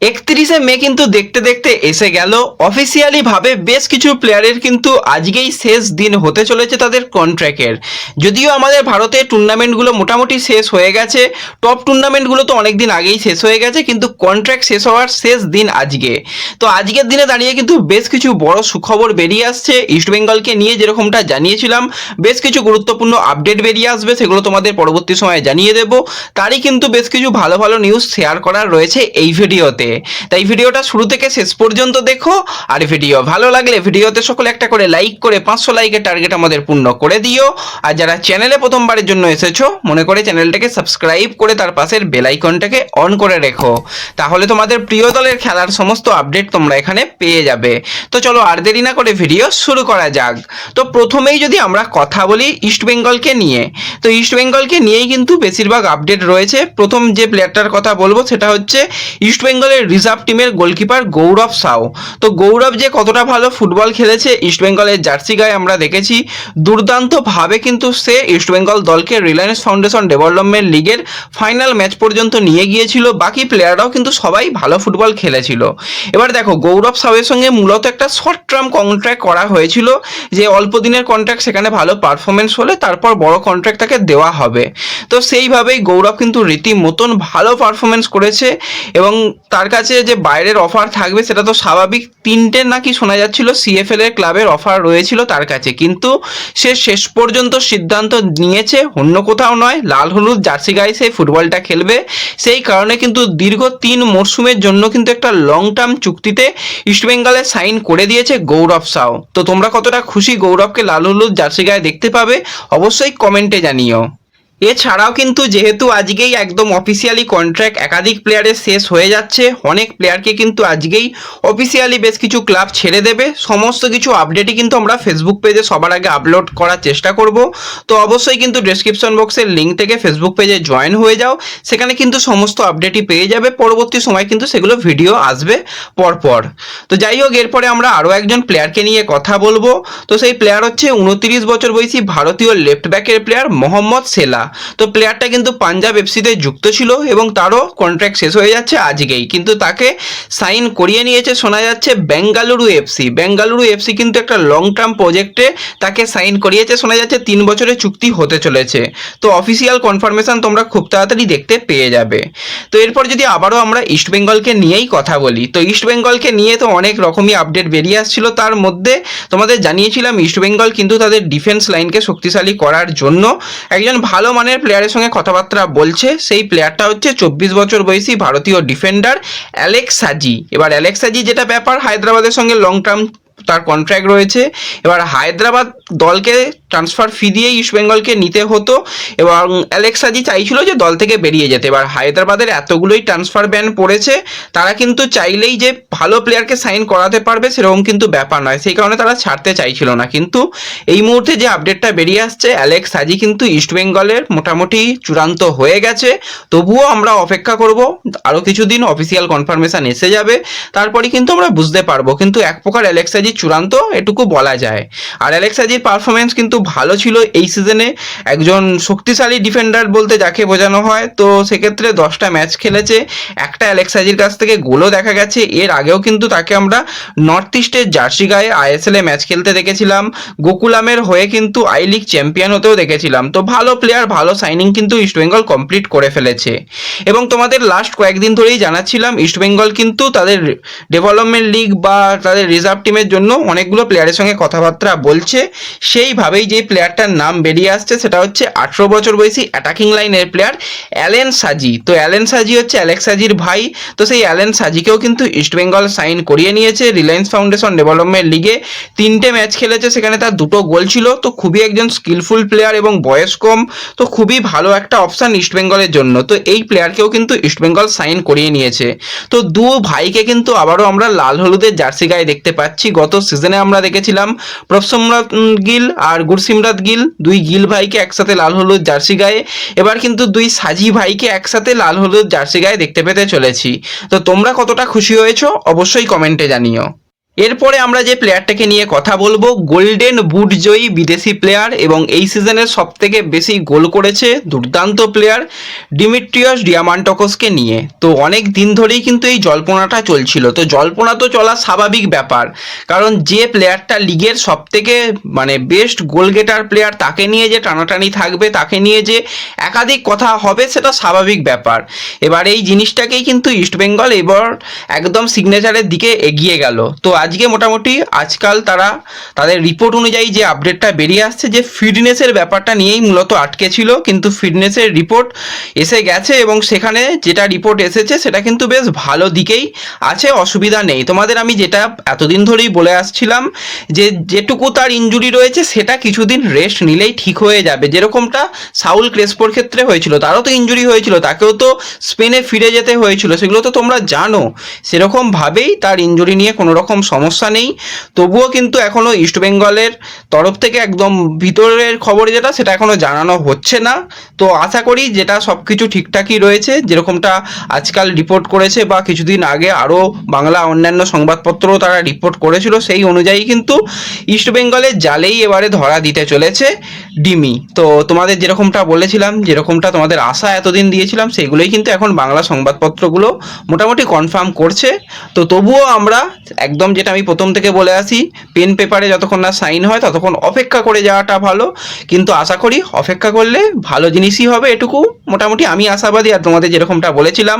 একত্রিশে মে কিন্তু দেখতে দেখতে এসে গেল। অফিসিয়ালি ভাবে বেশ কিছু প্লেয়ারের কিন্তু আজকেই শেষ দিন হতে চলেছে তাদের কন্ট্র্যাক্টের যদিও আমাদের ভারতে টুর্নামেন্টগুলো মোটামুটি শেষ হয়ে গেছে। টপ টুর্নামেন্টগুলো তো অনেক দিন আগেই শেষ হয়ে গেছে, কিন্তু কন্ট্রাক্ট শেষ হওয়ার শেষ দিন আজকে। তো আজকের দিনে দাঁড়িয়ে কিন্তু বেশ কিছু বড় সুখবর বেরিয়ে আসছে। ইস্টবেঙ্গলকে নিয়ে যেরকমটা জানিয়েছিলাম, বেশ কিছু গুরুত্বপূর্ণ আপডেট বেরিয়ে আসবে সেগুলো তোমাদের পরবর্তী সময়ে জানিয়ে দেব। তারই কিন্তু বেশ কিছু ভালো ভালো নিউজ শেয়ার করার রয়েছে এই ভিডিওতে তাই ভিডিওটা শুরু থেকে শেষ পর্যন্ত দেখো। আর ভিডিও ভালো লাগলে ভিডিওতে সকলে একটা করে লাইক করে পাঁচশো লাইকের টার্গেট আমাদের পূর্ণ করে দিও। আর যারা চ্যানেলে প্রথমবারের জন্য এসেছ, মনে করে চ্যানেলটাকে সাবস্ক্রাইব করে তার পাশের বেল আইকনটাকে অন করে রেখো। তাহলে তোমাদের প্রিয় দলের খেলার সমস্ত আপডেট তোমরা এখানে পেয়ে যাবে। তো চলো আর দেরি না করে ভিডিও শুরু করা যাক। তো প্রথমেই যদি আমরা কথা বলি ইস্ট বেঙ্গলকে নিয়ে। তো ইস্ট বেঙ্গলকে নিয়েই কিন্তু বেশিরভাগ আপডেট রয়েছে। প্রথম যে প্লেয়ারটার কথা বলব সেটা হচ্ছে ইস্ট বেঙ্গলের রিজার্ভ টিমের গোলকিপার গৌরব সাউ। তো গৌরব যে কতটা ভালো ফুটবল খেলেছে ইস্ট বেঙ্গলের জার্সি গায়ে আমরা দেখেছি। দুর্দান্তভাবে কিন্তু সে ইস্ট বেঙ্গল দলকে রিলায়েন্স ফাউন্ডেশন ডেভেলপমেন্ট লিগের ফাইনাল ম্যাচ পর্যন্ত নিয়ে গিয়েছিল। বাকি প্লেয়াররাও কিন্তু সবাই ভালো ফুটবল খেলেছিল। এবার দেখো, গৌরব সাউয়ের সঙ্গে মূলত একটা শর্ট টার্ম কন্ট্রাক্ট করা হয়েছিল, যে অল্প দিনের কন্ট্রাক্ট সেখানে ভালো পারফরমেন্স হলে তারপর বড় কন্ট্রাক্ট তাকে দেওয়া হবে। তো সেইভাবেই গৌরব কিন্তু রীতিমতন ভালো পারফরমেন্স করেছে এবং তার কাছে যে বাইরের অফার থাকবে সেটা তো স্বাভাবিক। তিনটে নাকি শোনা যাচ্ছিল সিএফএল এর ক্লাবের অফার রয়েছিল তার কাছে। কিন্তু সে শেষ পর্যন্ত সিদ্ধান্ত নিয়েছে, অন্য কোথাও নয়, লাল হলুদ জার্সি গায়ে সেই ফুটবলটা খেলবে। সেই কারণে কিন্তু দীর্ঘ তিন মরশুমের জন্য কিন্তু একটা লং টার্ম চুক্তিতে ইস্টবেঙ্গলে সাইন করে দিয়েছে গৌরব সাও তো তোমরা কতটা খুশি গৌরবকে লাল হলুদ জার্সি গায়ে দেখতে পাবে, অবশ্যই কমেন্টে জানিও। এছাড়াও কিন্তু যেহেতু আজকেই একদম অফিসিয়ালি কন্ট্রাক্ট একাধিক প্লেয়ারের শেষ হয়ে যাচ্ছে, অনেক প্লেয়ারকে কিন্তু আজকেই অফিসিয়ালি বেশ কিছু ক্লাব ছেড়ে দেবে। সমস্ত কিছু আপডেটই কিন্তু আমরা ফেসবুক পেজে সবার আগে আপলোড করার চেষ্টা করব। তো অবশ্যই কিন্তু ডেসক্রিপশন বক্সের লিঙ্ক থেকে ফেসবুক পেজে জয়েন হয়ে যাও। সেখানে কিন্তু সমস্ত আপডেটই পেয়ে যাবে। পরবর্তী সময় কিন্তু সেগুলো ভিডিও আসবে পরপর। তো যাই হোক, এরপরে আমরা আরও একজন প্লেয়ারকে নিয়ে কথা বলব। তো সেই প্লেয়ার হচ্ছে উনত্রিশ বছর বয়সী ভারতীয় লেফট ব্যাকের প্লেয়ার মোহাম্মদ সেলা তো প্লেয়ারটা কিন্তু পাঞ্জাব এফসিতে যুক্ত ছিল এবং তারও কন্ট্রাক্ট শেষ হয়ে যাচ্ছে আজকেই। কিন্তু তাকে সাইন করিয়ে নিয়েছে শোনা যাচ্ছে বেঙ্গালুরু এফসি বেঙ্গালুরু এফসি কিন্তু একটা লং টার্ম প্রজেক্টে তাকে সাইন করিয়েছে, শোনা যাচ্ছে তিন বছরের চুক্তি হতে চলেছে। তো অফিসিয়াল কনফার্মেশন তোমরা খুব তাড়াতাড়ি দেখতে পেয়ে যাবে। তো এরপর যদি আবারও আমরা ইস্ট বেঙ্গলকে নিয়েই কথা বলি, তো ইস্ট বেঙ্গলকে নিয়ে তো অনেক রকমই আপডেট বেরিয়ে আসছিল। তার মধ্যে তোমাদের জানিয়েছিলাম ইস্ট বেঙ্গল কিন্তু তাদের ডিফেন্স লাইনকে শক্তিশালী করার জন্য একজন ভালো মানের প্লেয়ারের সঙ্গে কথাবার্তা বলছে, সেই প্লেয়ারটা হচ্ছে চব্বিশ বছর বয়সী ভারতীয় ডিফেন্ডার অ্যালেক্স সাজি এবার অ্যালেক্স সাজি যেটা ব্যাপার, হায়দ্রাবাদের সঙ্গে লং টার্ম তার কন্ট্রাক্ট রয়েছে। এবার হায়দ্রাবাদ দলকে ট্রান্সফার ফি দিয়ে ইস্টবেঙ্গলকে নিতে হতো এবং অ্যালেক্সাজি চাইছিল যে দল থেকে বেরিয়ে যেতে। এবার হায়দ্রাবাদের এতগুলোই ট্রান্সফার ব্যান পড়েছে, তারা কিন্তু চাইলেই যে ভালো প্লেয়ারকে সাইন করাতে পারবে সেরকম কিন্তু ব্যাপার নয়। সেই কারণে তারা ছাড়তে চাইছিল না। কিন্তু এই মুহূর্তে যে আপডেটটা বেরিয়ে আসছে অ্যালেক্স সাজি কিন্তু ইস্টবেঙ্গলের মোটামুটি চূড়ান্ত হয়ে গেছে। তবুও আমরা অপেক্ষা করব, আরও কিছুদিন অফিসিয়াল কনফার্মেশন এসে যাবে তারপরে কিন্তু আমরা বুঝতে পারব। কিন্তু এক প্রকার অ্যালেক্সাজি চূড়ান্ত, এটুকু বলা যায়। আর অ্যালেক্সাজির পারফরমেন্স কিন্তু ভালো ছিল এই সিজনে একজন শক্তিশালী ডিফেন্ডার বলতে যাকে বোঝানো হয়, তো সেক্ষেত্রে দশটা ম্যাচ খেলেছে। একটা অ্যালেক্সাজির কাছ থেকে গোলও দেখা গেছে। এর আগেও কিন্তু তাকে আমরা নর্থ ইস্টের জার্সি গায়ে আইএসএল এ ম্যাচ খেলতে দেখেছিলাম। গোকুলামের হয়ে কিন্তু আই লিগ চ্যাম্পিয়ন হতেও দেখেছিলাম। তো ভালো প্লেয়ার ভালো সাইনিং কিন্তু ইস্টবেঙ্গল কমপ্লিট করে ফেলেছে। এবং তোমাদের লাস্ট কয়েকদিন ধরেই জানাচ্ছিলাম ইস্টবেঙ্গল কিন্তু তাদের ডেভেলপমেন্ট লিগ বা তাদের রিজার্ভ টিমের জন্য অনেকগুলো প্লেয়ারের সঙ্গে কথাবার্তা বলছে। সেইভাবেই যে প্লেয়ারটার নাম বেরিয়ে আসছে সেটা হচ্ছে আঠেরো বছর বয়সী অ্যাটাকিং লাইনের প্লেয়ার অ্যালেন সাজি। তো অ্যালেন সাজি হচ্ছে অ্যালেক্স সাজির ভাই। তো সেই অ্যালেন সাজিকেও কিন্তু ইস্টবেঙ্গল সাইন করিয়ে নিয়েছে রিলায়েন্স ফাউন্ডেশন ডেভেলপমেন্ট লিগে তিনটে ম্যাচ খেলেছে, সেখানে তার দুটো গোল ছিল। তো খুবই একজন স্কিলফুল প্লেয়ার এবং বয়স কম। তো খুবই ভালো একটা অপশান ইস্টবেঙ্গলের জন্য। তো এই প্লেয়ারকেও কিন্তু ইস্টবেঙ্গল সাইন করিয়ে নিয়েছে। তো দু ভাইকে কিন্তু আবারও আমরা লাল হলুদের জার্সি গায়ে দেখতে পাচ্ছি। গত সিজনে আমরা দেখেছিলাম প্রফসম্রাট গিল আর গুরসিমরাত গিল, দুই গিল ভাইকে একসাথে লাল হলুদ জার্সি গায়ে। এবার কিন্তু দুই সাজি ভাইকে একসাথে লাল হলুদ জার্সি গায়ে দেখতে পেতে চলেছি। তো তোমরা কতটা খুশি হয়েছো, অবশ্যই কমেন্টে জানিও। এরপরে আমরা যে প্লেয়ারটাকে নিয়ে কথা বলব গোল্ডেন বুট জয়ী বিদেশি প্লেয়ার এবং এই সিজনের সব থেকে বেশি গোল করেছে দুর্দান্ত প্লেয়ার ডিমিট্রিয়াস ডিয়ামান্টকসকে নিয়ে। তো অনেক দিন ধরেই কিন্তু এই জল্পনাটা চলছিল। তো জল্পনা তো চলা স্বাভাবিক ব্যাপার, কারণ যে প্লেয়ারটা লিগের সব থেকে মানে বেস্ট গোল গেটার প্লেয়ার তাকে নিয়ে যে টানাটানি থাকবে, তাকে নিয়ে যে একাধিক কথা হবে সেটা স্বাভাবিক ব্যাপার। এবার এই জিনিসটাকেই কিন্তু ইস্টবেঙ্গল এবার একদম সিগনেচারের দিকে এগিয়ে গেল। তো আজকে মোটামুটি আজকাল তারা তাদের রিপোর্ট অনুযায়ী যে আপডেটটা বেরিয়ে আসছে, যে ফিটনেসের ব্যাপারটা নিয়েই মূলত আটকে ছিল, কিন্তু ফিটনেসের রিপোর্ট এসে গেছে এবং সেখানে যেটা রিপোর্ট এসেছে সেটা কিন্তু বেশ ভালো দিকেই আছে, অসুবিধা নেই। তোমাদের আমি যেটা এতদিন ধরেই বলে আসছিলাম যে যেটুকু তার ইনজুরি রয়েছে সেটা কিছুদিন রেস্ট নিলেই ঠিক হয়ে যাবে। যেরকমটা সাউল ক্রেসপোর ক্ষেত্রে হয়েছিল, তারও তো ইঞ্জুরি হয়েছিল, তাকেও তো স্পেনে ফিরে যেতে হয়েছিল, সেগুলো তো তোমরা জানো। সেরকমভাবেই তার ইনজুরি নিয়ে কোনো রকম সমস্যা নেই। তবুও কিন্তু এখনও ইস্টবেঙ্গলের তরফ থেকে একদম ভিতরের খবর যেটা, সেটা এখনও জানানো হচ্ছে না। তো আশা করি যেটা সব কিছু ঠিকঠাকই রয়েছে, যেরকমটা আজকাল রিপোর্ট করেছে বা কিছুদিন আগে আরও বাংলা অন্যান্য সংবাদপত্রও তারা রিপোর্ট করেছিল, সেই অনুযায়ী কিন্তু ইস্টবেঙ্গলের জালেই এবারে ধরা দিতে চলেছে ডিমি। তো তোমাদের যেরকমটা বলেছিলাম, যেরকমটা তোমাদের আশা এতদিন দিয়েছিলাম, সেইগুলোই কিন্তু এখন বাংলা সংবাদপত্রগুলো মোটামুটি কনফার্ম করছে। তো তবুও আমরা একদম যেটা আমি প্রথম থেকে বলে আসি পেন পেপারে যতক্ষণ না সাইন হয় ততক্ষণ অপেক্ষা করে যাওয়াটা ভালো। কিন্তু আশা করি অপেক্ষা করলে ভালো জিনিসই হবে এটুকু। মোটামুটি আমি আশাবাদী আর তোমাদের যেরকমটা বলেছিলাম,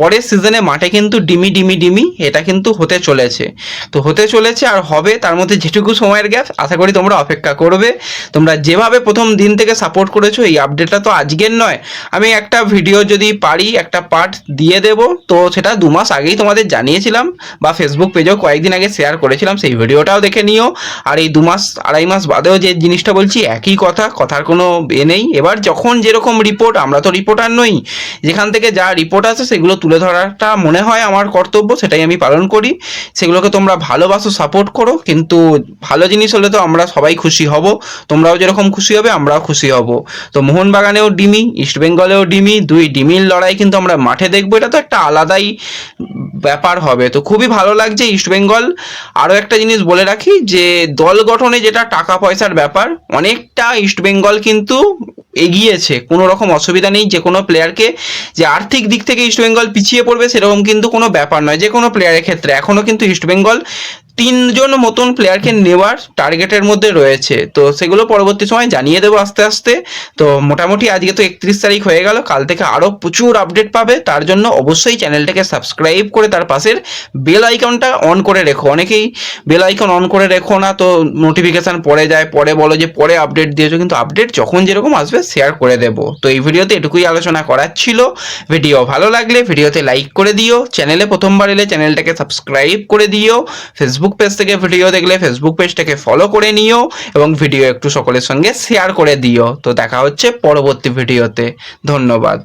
পরের সিজনে মাঠে কিন্তু ডিমি ডিমি ডিমি, এটা কিন্তু হতে চলেছে। তো হতে চলেছে আর হবে, তার মধ্যে যেটুকু সময়ের গ্যাপ আশা করি তোমরা অপেক্ষা করবে। তোমরা যেভাবে প্রথম দিন থেকে সাপোর্ট করেছ, এই আপডেটটা তো আজকের নয়। আমি একটা ভিডিও যদি পারি, একটা পার্ট দিয়ে দেব, তো সেটা দু মাস আগেই তোমাদের জানিয়েছিলাম বা ফেসবুক পেজেও কয়েকদিন আগে শেয়ার করেছিলাম, সেই ভিডিওটাও দেখে নিও। আর এই দু মাস, আড়াই মাস বাদেও যে জিনিসটা বলছি, একই কথা, কথার কোনো এ নেই। এবার যখন যেরকম রিপোর্ট আমরা তো রিপোর্টার নই। যেখান থেকে যা রিপোর্ট আছে সেগুলো তুলে ধরাটা মনে হয় আমার কর্তব্য, সেটাই আমি পালন করি। সেগুলোকে তোমরা ভালোবাসো সাপোর্ট করো, কিন্তু ভালো জিনিস হলে তো আমরা সবাই খুশি হব। তোমরাও যেরকম খুশি হবে, আমরাও খুশি হব। তো মোহনবাগানেও ডিমি ইস্টবেঙ্গলেও ডিমি, দুই ডিমির লড়াই কিন্তু আমরা মাঠে দেখব। এটা তো একটা আলাদাই ব্যাপার হবে। তো খুবই ভালো লাগছে ইস্টবেঙ্গল আরও একটা জিনিস বলে রাখি যে, দল গঠনে যেটা টাকা পয়সার ব্যাপার, অনেকটা ইস্টবেঙ্গল কিন্তু এগিয়েছে। কোনো রকম অসুবিধা নেই, যে কোনো প্লেয়ারকে যে আর্থিক দিক থেকে ইস্টবেঙ্গল পিছিয়ে পড়বে, সেরকম কিন্তু কোনো ব্যাপার নয়। যে কোনো প্লেয়ারের ক্ষেত্রে। এখনও কিন্তু ইস্টবেঙ্গল তিনজন মতন প্লেয়ারকে নেওয়ার টার্গেটের মধ্যে রয়েছে। তো সেগুলো পরবর্তী সময় জানিয়ে দেবো আস্তে আস্তে। তো মোটামুটি আজকে তো একত্রিশ তারিখ হয়ে গেল, কাল থেকে আরও প্রচুর আপডেট পাবে। তার জন্য অবশ্যই চ্যানেলটাকে সাবস্ক্রাইব করে তার পাশের বেল আইকনটা অন করে রেখো। অনেকেই বেল আইকন অন করে রেখো না, তো নোটিফিকেশান পড়ে যায়, পরে বলো যে পরে আপডেট দিয়েছ, কিন্তু আপডেট যখন যেরকম আসবে শেয়ার করে দেবো। তো এই ভিডিওতে এটুকুই আলোচনা করার ছিল। ভিডিও ভালো লাগলে ভিডিওতে লাইক করে দিও। চ্যানেলে প্রথমবার এলে চ্যানেলটাকে সাবস্ক্রাইব করে দিও। ফেসবুক পেজ থেকে ভিডিও দেখলে ফেসবুক পেজটাকে ফলো করে নিও এবং ভিডিও একটু সকলের সঙ্গে শেয়ার করে দিও। তো দেখা হচ্ছে পরবর্তী ভিডিওতে ধন্যবাদ।